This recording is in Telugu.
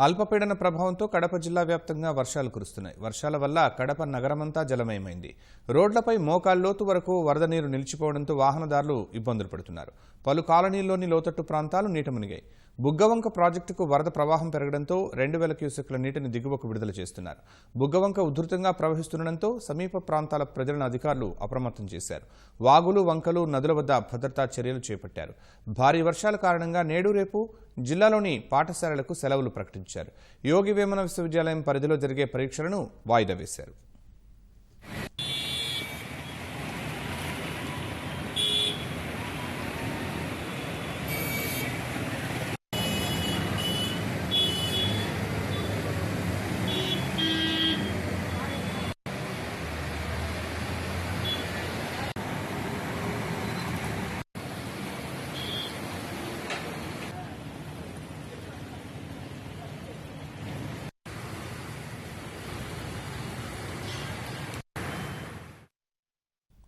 అల్పపీడన ప్రభావంతో కడప జిల్లా వ్యాప్తంగా వర్షాలు కురుస్తున్నాయి. వర్షాల వల్ల కడప నగరమంతా జలమయమైంది. రోడ్లపై మోకాల్లోతు వరకు వరద నీరు నిలిచిపోవడంతో వాహనదారులు ఇబ్బందులు పడుతున్నారు. పలు కాలనీల్లోని లోతట్టు ప్రాంతాలు నీట మునిగాయి. బుగ్గవంక ప్రాజెక్టుకు వరద ప్రవాహం పెరగడంతో రెండు వేల క్యూసెక్ల నీటిని దిగువకు విడుదల చేస్తున్నారు. బుగ్గవంక ఉధృతంగా ప్రవహిస్తుండటంతో సమీప ప్రాంతాల ప్రజలను అధికారులు అప్రమత్తం చేశారు. వాగులు వంకలు నదుల వద్ద భద్రతా చర్యలు చేపట్టారు. భారీ వర్షాల కారణంగా నేడు రేపు జిల్లాలోని పాఠశాలలకు సెలవులు ప్రకటించారు. యోగి వేమన విశ్వవిద్యాలయం పరిధిలో జరిగే పరీక్షలను వాయిదా వేశారు.